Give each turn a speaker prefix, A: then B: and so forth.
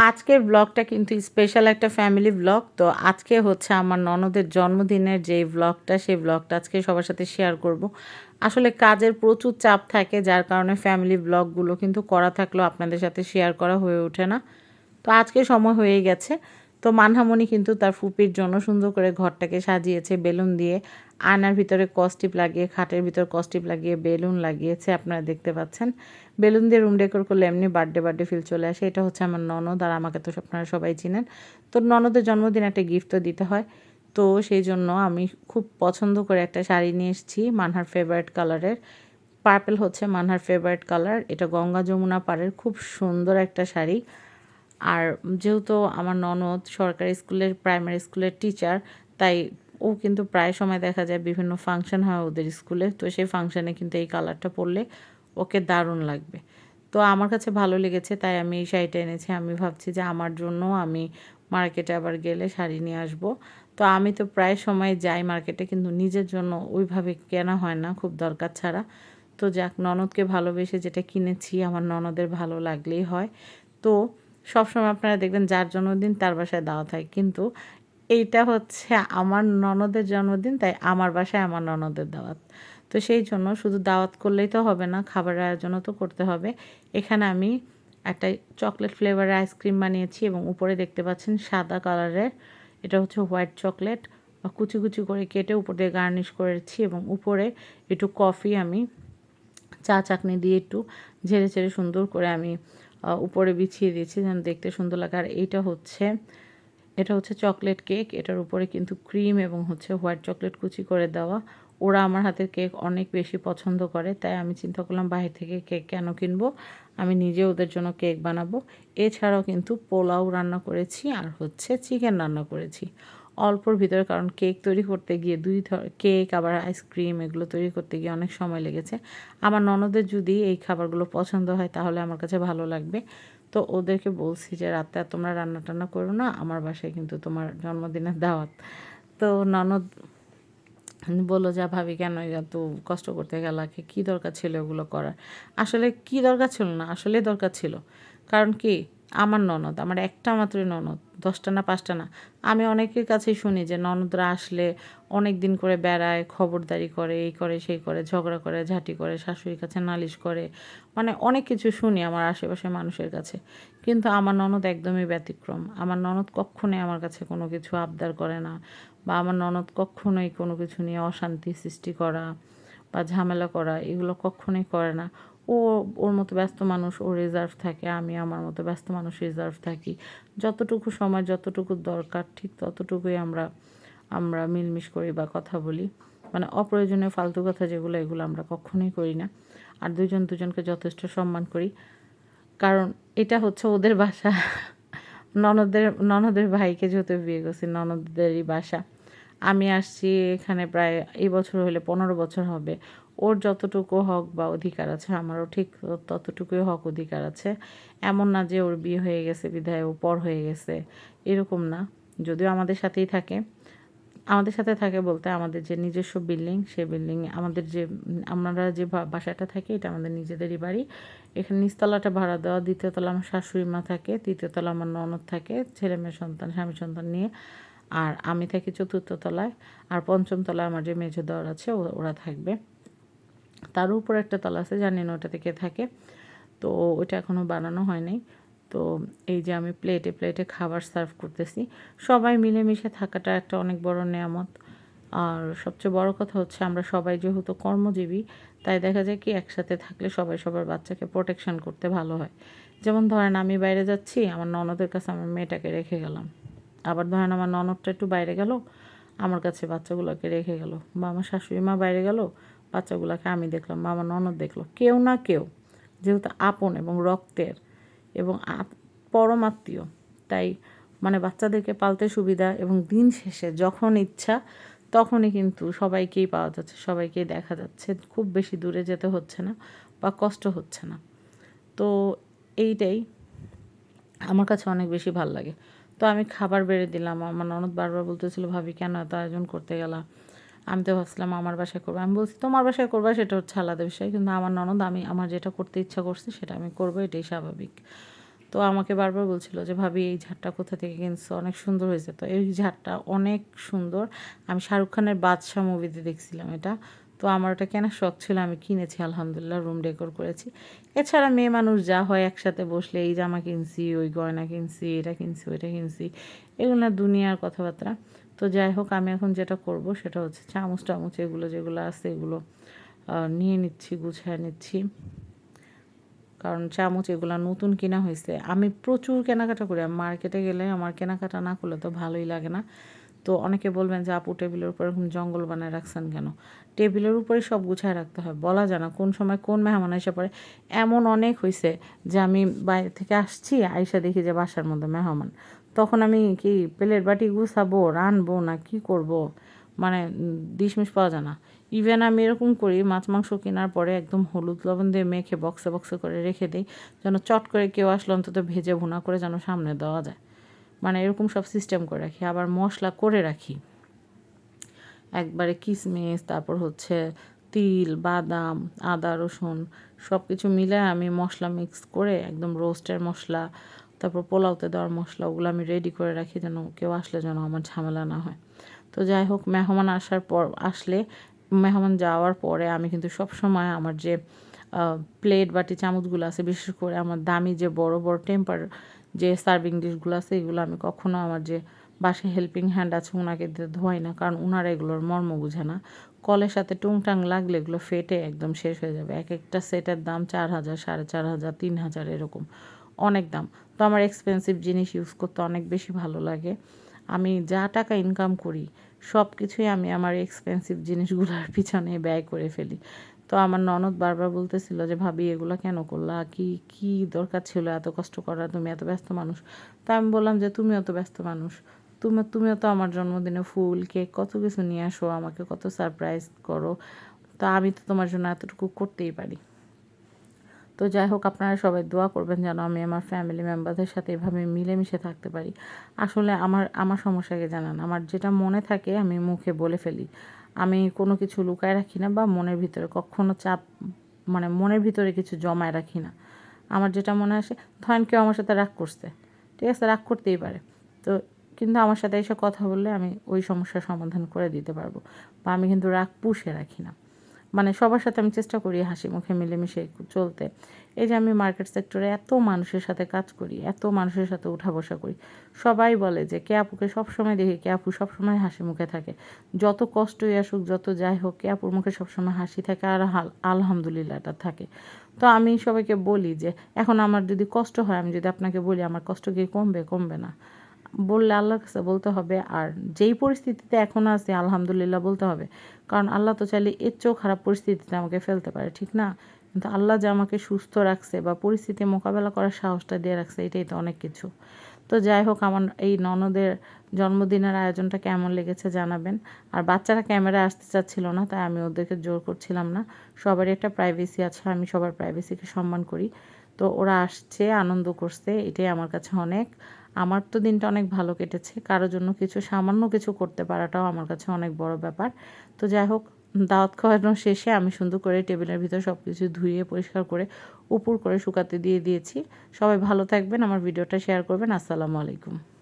A: আজকের ব্লগটা কিন্তু স্পেশাল একটা ফ্যামিলি ব্লগ তো আজকে হচ্ছে আমার ননদের জন্মদিনের যে ব্লগটা সেই ব্লগটা আজকে সবার সাথে শেয়ার করব। আসলে কাজের প্রচুর চাপ থাকে, যার কারণে ফ্যামিলি ব্লগগুলো কিন্তু করা থাকলেও আপনাদের সাথে শেয়ার করা হয়ে ওঠে না। তো আজকে সময় হয়ে গেছে। তো মানহামণি কিন্তু তার ফুপির জন্য সুন্দর করে ঘরটাকে সাজিয়েছে বেলুন দিয়ে। আয়নার ভিতরে কস্টিপ লাগিয়ে, খাটের ভিতর কস্টিপ লাগিয়ে, বেলুন লাগিয়েছে, আপনারা দেখতে পাচ্ছেন। বেলুন দিয়ে রুম ডেকোর করলে এমনি বার্থডে বার্থডে ফিল চলে আসে। এটা হচ্ছে আমার ননদ আর আমাকে তো আপনারা সবাই চিনেন। তো ননদের জন্মদিন একটা গিফট তো দিতে হয়। তো সেই জন্য আমি খুব পছন্দ করে একটা শাড়ি নিয়ে এসেছি, মানহার ফেভারিট কালারের পার্পেল হচ্ছে মানহার ফেভারিট কালার এটা গঙ্গা যমুনা পাড়ের খুব সুন্দর একটা শাড়ি। আর যেহেতু আমার ননদ সরকারি স্কুলের প্রাইমারি স্কুলের টিচার তাই ও কিন্তু প্রায় সময় দেখা যায় বিভিন্ন ফাংশন হয় ওদের স্কুলে। তো সেই ফাংশানে কিন্তু এই কালারটা পরলে ওকে দারুণ লাগবে। তো আমার কাছে ভালো লেগেছে, তাই আমি এই শাড়িটা এনেছি। আমি ভাবছি যে আমার জন্য আমি মার্কেটে আবার গেলে শাড়ি নিয়ে আসব। তো আমি তো প্রায় সময় যাই মার্কেটে কিন্তু নিজের জন্য ওইভাবে কেনা হয় না, খুব দরকার ছাড়া। তো যাক, ননদকে ভালোবেসে যেটা কিনেছি, আমার ননদের ভালো লাগলেই হয়। তো সবসময় আপনারা দেখবেন যার জন্মদিন তার বাসায় দাওয়াত হয় কিন্তু এইটা হচ্ছে আমার ননদের জন্মদিন, তাই আমার বাসায় আমার ননদের দাওয়াত। তো সেই জন্য শুধু দাওয়াত করলেই তো হবে না, খাবারের আয়োজনও তো করতে হবে। এখানে আমি একটা চকলেট ফ্লেভারের আইসক্রিম বানিয়েছি এবং উপরে দেখতে পাচ্ছেন সাদা কালারের, এটা হচ্ছে হোয়াইট চকলেট কুচি কুচি করে কেটে উপর দিয়ে গার্নিশ করেছি এবং উপরে একটু কফি আমি চা চাকনি দিয়ে একটু ঝেড়ে ঝেড়ে সুন্দর করে আমি উপরে বিছিয়ে দিয়েছি যেন দেখতে সুন্দর লাগে। আর এইটা হচ্ছে, এটা হচ্ছে চকলেট কেক এটার উপরে কিন্তু ক্রিম এবং হচ্ছে হোয়াইট চকলেট কুচি করে দেওয়া। ওরা আমার হাতের কেক অনেক বেশি পছন্দ করে, তাই আমি চিন্তা করলাম বাইরে থেকে কেক কেন কিনবো? আমি নিজে ওদের জন্য কেক বানাবো। এছাড়াও কিন্তু পোলাও রান্না করেছি আর হচ্ছে চিকেন রান্না করেছি। অল্পর ভিতরে, কারণ কেক তৈরি করতে গিয়ে দুই ধর কেক, আবার আইসক্রিম এগুলো তৈরি করতে গিয়ে অনেক সময় লেগেছে। আমার ননদের যদি এই খাবারগুলো পছন্দ হয়, তাহলে আমার কাছে ভালো লাগবে। তো ওদেরকে বলছি যে, রাতে আর তোমরা রান্না টান্না করো না, আমার বাসায় কিন্তু তোমার জন্মদিনের দাওয়াত। তো ননদ বলল, যা ভাবি কেন এত কষ্ট করতে গেলাকে কী দরকার ছিল ওগুলো করার? আসলে কি দরকার ছিল না আসলে দরকার ছিল। কারণ কি আমার ননদ, আমার একটা মাত্রই ননদ, দশটা না পাঁচটা না। আমি অনেকের কাছেই শুনি যে ননদরা আসলে অনেক দিন করে বেড়ায়, খবরদারি করে, এই করে, সেই করে, ঝগড়া করে, ঝাঁটি করে, শাশুড়ির কাছে নালিশ করে। মানে অনেক কিছু শুনি আমার আশেপাশে মানুষের কাছে। কিন্তু আমার ননদ একদমই ব্যতিক্রম। আমার ননদ কখনোই আমার কাছে কোনো কিছু আবদার করে না বা আমার ননদ কখনোই কোনো কিছু নিয়ে অশান্তি সৃষ্টি করা বা ঝামেলা করা এগুলো কখনোই করে না। ও, ওর মতো ব্যস্ত মানুষ ও রিজার্ভ থাকে, আমি আমার মতো ব্যস্ত মানুষ রিজার্ভ থাকি। যতটুকু সময়, যতটুকু দরকার, ঠিক ততটুকুই আমরা আমরা মিলমিশ করি বা কথা বলি। মানে অপ্রয়োজনীয়, ফালতু কথা যেগুলো, এগুলো আমরা কখনোই করি না। আর দুজন দুজনকে যথেষ্ট সম্মান করি। কারণ এটা হচ্ছে ওদের বাসা। ননদের ননদের ভাইকে যেহেতু বিয়ে করছি, ননদেরই বাসা। আমি আসছি এখানে প্রায় এই বছর হলে পনেরো বছর হবে। ওর যতটুকু হক বা অধিকার আছে, আমারও ঠিক ততটুকুই হক অধিকার আছে। এমন না যে ওর বিয়ে হয়ে গেছে বিধায় ও পর হয়ে গেছে, এরকম না। যদিও আমাদের সাথেই থাকে। আমাদের সাথে থাকে বলতে আমাদের যে নিজস্ব বিল্ডিং সে বিল্ডিং আমাদের যে, আমরা যে বাসাটা থাকি, এটা আমাদের নিজেদেরই বাড়ি। এখানে নিচতলাটা ভাড়া দেওয়া, দ্বিতীয়তলা আমার শাশুড়ি মা থাকে, তৃতীয়তলা আমার ননদ থাকে, ছেলে মেয়ে সন্তান, স্বামী সন্তান নিয়ে। আর আমি থাকি চতুর্থ তলায় আর পঞ্চম তলায় আমার যে মেজো দেওয়ার আছে ওরা থাকবে। তার উপর একটা তলা আছে, জানি না ওটা থেকে থাকে। তো ওটা এখনও বানানো হয়নি। তো এই যে আমি প্লেটে প্লেটে খাবার সার্ভ করতেছি। সবাই মিলেমিশে থাকাটা একটা অনেক বড় নেয়ামত। আর সবচেয়ে বড় কথা হচ্ছে আমরা সবাই যেহেতু কর্মজীবী, তাই দেখা যায় কি একসাথে থাকলে সবাই সবার বাচ্চাকে প্রোটেকশন করতে ভালো হয়। যেমন ধরেন আমি বাইরে যাচ্ছি, আমার ননদের কাছে আমার মেয়েটাকে রেখে গেলাম। আবার ধরেন আমার ননদটা একটু বাইরে গেল, আমার কাছে বাচ্চাগুলোকে রেখে গেল। বা আমার শাশুড়ি মা বাইরে গেল বাচ্চাগুলোকে আমি দেখলাম বা আমার ননদ দেখল, কেউ না কেউ, যেহেতু আপন এবং রক্তের এবং পরম আত্মীয় তাই মানে বাচ্চাদেরকে পালতে সুবিধা এবং দিন শেষে যখন ইচ্ছা তখনই কিন্তু সবাইকেই পাওয়া যাচ্ছে, সবাইকেই দেখা যাচ্ছে, খুব বেশি দূরে যেতে হচ্ছে না বা কষ্ট হচ্ছে না। তো এইটাই আমার কাছে অনেক বেশি ভালো লাগে। তো আমি খাবার বেড়ে দিলাম, আমার ননদ বারবার বলতেছিল, ভাবি, কেন এত আয়োজন করতে গেলাম আমি তো ভাবছিলাম আমার বাসায় করব। আমি বলছি, তোমার বাসায় করবা, সেটা হচ্ছে আলাদা বিষয়। কিন্তু আমার ননদ, আমি আমার যেটা করতে ইচ্ছা করছি, সেটা আমি করব, এটাই স্বাভাবিক। তো আমাকে বারবার বলছিল যে, ভাবি, এই ঝাড়টা কোথা থেকে কিনছো? অনেক সুন্দর হয়েছে। তো এই ঝাড়টা অনেক সুন্দর। আমি শাহরুখ খানের বাদশাহ মুভিতে দেখছিলাম এটা। তো আমার ওটা কেনার শখ ছিল, আমি কিনেছি, আলহামদুলিল্লাহ রুম ডেকোর করেছি। এছাড়া মেয়ে মানুষ যা হয় একসাথে বসলে, এই জামা কিনছি, ওই গয়না কিনছি, এটা কিনছি, ওইটা কিনছি, এগুলো দুনিয়ার কথাবার্তা। তো যাই হোক, আমি এখন যেটা করব সেটা হচ্ছে চামচ টামচ এগুলো যেগুলো আছে এগুলো নিয়ে নিচ্ছি, গুছিয়ে নিচ্ছি। কারণ চামচ এগুলো নতুন কেনা হয়েছে। আমি প্রচুর কেনাকাটা করি মার্কেটে গেলে আমার কেনাকাটা না করলে তো ভালোই লাগে না। তো অনেকে বলবেন যে, আপু, টেবিলের উপর এরকম জঙ্গল বানায় রাখছেন কেন? টেবিলের উপরে সব গুছায় রাখতে হয়। বলা যায় না কোন সময় কোন মেহমান এসে পড়ে। এমন অনেক হয়েছে যে, আমি বাইরে থেকে আসছি, আইসা দেখি যে, বাসার মধ্যে মেহমান। তখন আমি কি প্লেট বাটি গুছাবো, রানবো না কি করব? মানে ডিশমিশ পাওয়া যায় না। ইভেন আমি এরকম করি, মাছ মাংস কেনার পরে একদম হলুদ লবণ দিয়ে মেখে বক্সে বক্সে করে রেখে দিই, যেন চট করে কেউ আসলে অন্তত ভেজে ভুনা করে যেন সামনে দেওয়া যায়। মানে এরকম সব সিস্টেম করে রাখি। আবার মশলা করে রাখি। একবারে কিশমিশ তারপর হচ্ছে তিল, বাদাম, আদা, রসুন সব কিছু মিলে আমি মশলা মিক্স করে একদম রোস্টের মশলা, তারপর পোলাওতে দেওয়ার মশলা ওগুলো আমি রেডি করে রাখি যেন কেউ আসলে যেন আমার ঝামেলা না হয়। তো যাই হোক, মেহমান আসার পর, আসলে মেহমান যাওয়ার পরে আমি কিন্তু সব সময় আমার যে প্লেট বাটি চামচগুলো আছে, বিশেষ করে আমার দামি যে বড় বড় টেম্পার যে সার্ভিং ডিশগুলো আছে, এগুলো আমি কখনো আমার যে বাসে হেল্পিং হ্যান্ড আছে ওনাকে ধোয়াই না। কারণ ওনারা এগুলোর মর্ম বুঝে না। কলের সাথে টুংটাং লাগলে এগুলো ফেটে একদম শেষ হয়ে যাবে। এক একটা সেটের দাম চার হাজার, সাড়ে চার হাজার, তিন হাজার এরকম। অনেক দাম। তো আমার এক্সপেন্সিভ জিনিস ইউজ করতে অনেক বেশি ভালো লাগে। আমি যা টাকা ইনকাম করি সব কিছুই আমি আমার এক্সপেন্সিভ জিনিসগুলোর পিছনে ব্যয় করে ফেলি। তো আমার ননদ বারবার বলতেছিল যে, ভাবি, এগুলো কেন করলা? কি কি দরকার ছিল এত কষ্ট করা তুমি এত ব্যস্ত মানুষ। তা আমি বললাম যে, তুমিও তো ব্যস্ত মানুষ। তুমি, তুমিও তো আমার জন্মদিনে ফুল, কেক, কত কিছু নিয়ে আসো, আমাকে কত সারপ্রাইজ করো। তা আমি তো তোমার জন্য এতটুকু করতেই পারি। তো যাই হোক, আপনারা সবাই দোয়া করবেন যেন আমি আমার ফ্যামিলি মেম্বারদের সাথে এভাবে মিলেমিশে থাকতে পারি। আসলে আমার আমার সমস্যাকে জানান। আমার যেটা মনে থাকে, আমি মুখে বলে ফেলি। আমি কোনো কিছু লুকায় রাখি না বা মনের ভিতরে কখনো চাপ মানে মনের ভিতরে কিছু জমায় রাখি না। আমার যেটা মনে আসে, ধরেন কেউ আমার সাথে রাগ করছে, ঠিক আছে, রাগ করতেই পারে। তো কিন্তু আমার সাথে এসে কথা বললে আমি ওই সমস্যার সমাধান করে দিতে পারব বা আমি কিন্তু রাগ পুষে রাখি না। মানে সবার সাথে আমি চেষ্টা করি হাসি মুখে মিলেমিশে চলতে। এই যে আমি মার্কেট সেক্টরে এত মানুষের সাথে কাজ করি, এত মানুষের সাথে উঠা বসা করি। সবাই বলে যে কে আপুকে সবসময় দেখি, কে আপু সবসময় হাসি মুখে থাকে। যত কষ্টই আসুক, যত যাই হোক, কে আপুর মুখে সবসময় হাসি থাকে আর আলহামদুলিল্লাহটা থাকে। তো আমি সবাইকে বলি যে, এখন আমার যদি কষ্ট হয়, আমি যদি আপনাকে বলি, আমার কষ্ট কি কমবে কমবে না? বললে আল্লাহর কাছে বলতে হবে আর যেই পরিস্থিতিতে এখন আছে, আলহামদুলিল্লাহ বলতে হবে। কারণ আল্লাহ তো চাইলে এর চেয়েও খারাপ পরিস্থিতিতে আমাকে ফেলতে পারে, ঠিক না? কিন্তু আল্লাহ যে আমাকে সুস্থ রাখছে বা পরিস্থিতি মোকাবেলা করার সাহসটা দিয়ে রাখছে, এটাই তো অনেক কিছু। তো যাই হোক, আমার এই ননদের জন্মদিনের আয়োজনটা কেমন লেগেছে জানাবেন। আর বাচ্চারা ক্যামেরায় আসতে চাচ্ছিল না, তাই আমি ওদেরকে জোর করছিলাম না। সবারই একটা প্রাইভেসি আছে, আমি সবার প্রাইভেসিকে সম্মান করি। তো ওরা আসছে, আনন্দ করছে, এটাই আমার কাছে অনেক। আমার তো দিনটা অনেক ভালো কেটেছে। কারও জন্য কিছু, সামান্য কিছু করতে পারাটাও আমার কাছে অনেক বড় ব্যাপার। তো যাই হোক, দাওয়াত খাওয়ানোর শেষে আমি সুন্দর করে টেবিলের ভিতর সব কিছু ধুয়ে, পরিষ্কার করে, উপর করে শুকাতে দিয়ে দিয়েছি। সবাই ভালো থাকবেন, আমার ভিডিওটা শেয়ার করবেন। আসসালামু আলাইকুম।